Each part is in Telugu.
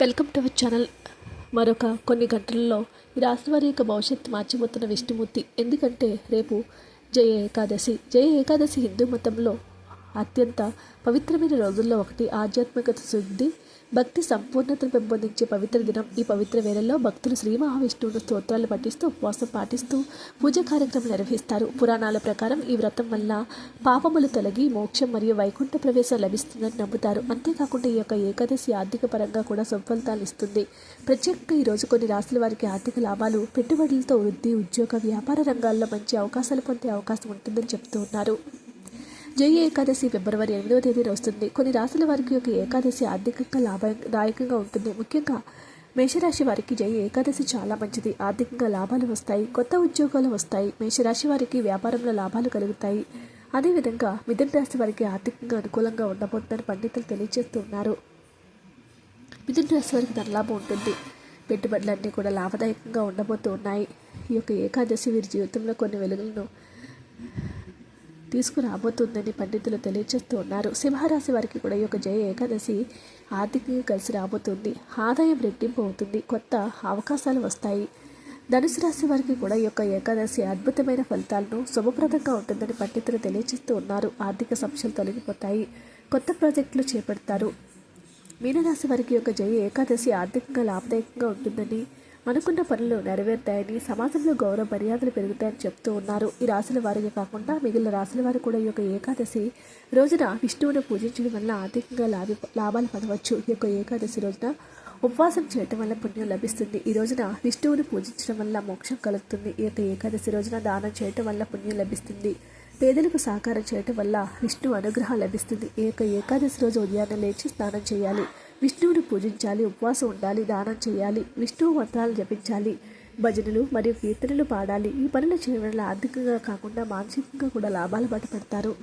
Welcome to our channel. మరొక కొన్ని గంటల్లో ఈ రాశి వారి యొక్క భవిష్యత్తు మార్చిపోతున్న విష్ణుమూర్తి. ఎందుకంటే రేపు జయ ఏకాదశి. జయ ఏకాదశి హిందూ మతంలో అత్యంత పవిత్రమైన రోజుల్లో ఒకటి ఆధ్యాత్మికత శుద్ధి భక్తి సంపూర్ణతను పెంపొందించే పవిత్ర దినం. ఈ పవిత్ర వేళల్లో భక్తులు శ్రీ మహావిష్ణువును స్తోత్రాలు పఠిస్తూ ఉపవాసం పాటిస్తూ పూజ కార్యక్రమం నిర్వహిస్తారు. పురాణాల ప్రకారం ఈ వ్రతం వల్ల పాపములు తొలగి మోక్షం మరియు వైకుంఠ ప్రవేశం లభిస్తుందని నమ్ముతారు. అంతేకాకుండా ఈ యొక్క ఏకాదశి ఆర్థిక పరంగా కూడా సుఫలితాలు ఇస్తుంది. ప్రత్యేకంగా ఈ రోజు కొన్ని రాశుల వారికి ఆర్థిక లాభాలు పెట్టుబడులతో వృద్ధి ఉద్యోగ వ్యాపార రంగాల్లో మంచి అవకాశాలు పొందే అవకాశం ఉంటుందని చెప్తూ ఉన్నారు. జై ఏకాదశి ఫిబ్రవరి ఎనిమిదవ తేదీన వస్తుంది. కొన్ని రాశుల వారికి యొక్క ఏకాదశి ఆర్థికంగా లాభదాయకంగా ఉంటుంది. ముఖ్యంగా మేషరాశి వారికి జై ఏకాదశి చాలా మంచిది. ఆర్థికంగా లాభాలు వస్తాయి. కొత్త ఉద్యోగాలు వస్తాయి. మేషరాశి వారికి వ్యాపారంలో లాభాలు కలుగుతాయి. అదేవిధంగా మిథున రాశి వారికి ఆర్థికంగా అనుకూలంగా ఉండబోతుందని పండితులు తెలియజేస్తున్నారు మిథున రాశి వారికి ధనలాభం ఉంటుంది. పెట్టుబడులన్నీ కూడా లాభదాయకంగా ఉండబోతూ ఉన్నాయి. ఈ యొక్క ఏకాదశి వీరి జీవితంలో కొన్ని వెలుగులను తీసుకురాబోతుందని పండితులు తెలియజేస్తూ ఉన్నారు. సింహరాశి వారికి కూడా ఈ యొక్క జయ ఏకాదశి ఆర్థికంగా కలిసి రాబోతుంది. ఆదాయం రెట్టింపు అవుతుంది. కొత్త అవకాశాలు వస్తాయి. ధనుసు రాశి వారికి కూడా ఈ యొక్క ఏకాదశి అద్భుతమైన ఫలితాలను శుభప్రదంగా ఉంటుందని పండితులు తెలియజేస్తూ ఉన్నారు. ఆర్థిక సమస్యలు తొలగిపోతాయి. కొత్త ప్రాజెక్టులు చేపడతారు. మీనరాశి వారికి యొక్క జయ ఏకాదశి ఆర్థికంగా లాభదాయకంగా ఉంటుందని అనుకున్న పనులు నెరవేరుతాయని సమాజంలో గౌరవ మర్యాదలు పెరుగుతాయని చెప్తూ ఉన్నారు. ఈ రాశుల వారికి కాకుండా మిగిలిన రాశుల వారు కూడా ఈ యొక్క ఏకాదశి రోజున విష్ణువును పూజించడం వల్ల ఆర్థికంగా లాభ లాభాలు పొందవచ్చు. ఈ యొక్క ఏకాదశి రోజున ఉపవాసం చేయటం వల్ల పుణ్యం లభిస్తుంది. ఈ రోజున విష్ణువును పూజించడం వల్ల మోక్షం కలుగుతుంది. ఈ యొక్క ఏకాదశి రోజున దానం చేయటం వల్ల పుణ్యం లభిస్తుంది. పేదలకు సహకారం చేయటం వల్ల విష్ణు అనుగ్రహం లభిస్తుంది. ఈ యొక్క ఏకాదశి రోజు ఉదయాన్నే లేచి స్నానం చేయాలి. విష్ణువుని పూజించాలి ఉపవాసం ఉండాలి దానం చేయాలి విష్ణువు మంత్రాలు జపించాలి భజనలు మరియు కీర్తనలు పాడాలి. ఈ పనులు చేయడం వల్ల ఆర్థికంగా కాకుండా మానసికంగా కూడా లాభాలు పడతారు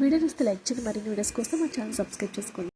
వీడియో చూస్తే లైక్ చేయండి. మరిన్ని వీడియోస్ కోసం మా ఛానల్ సబ్స్క్రైబ్ చేసుకోండి.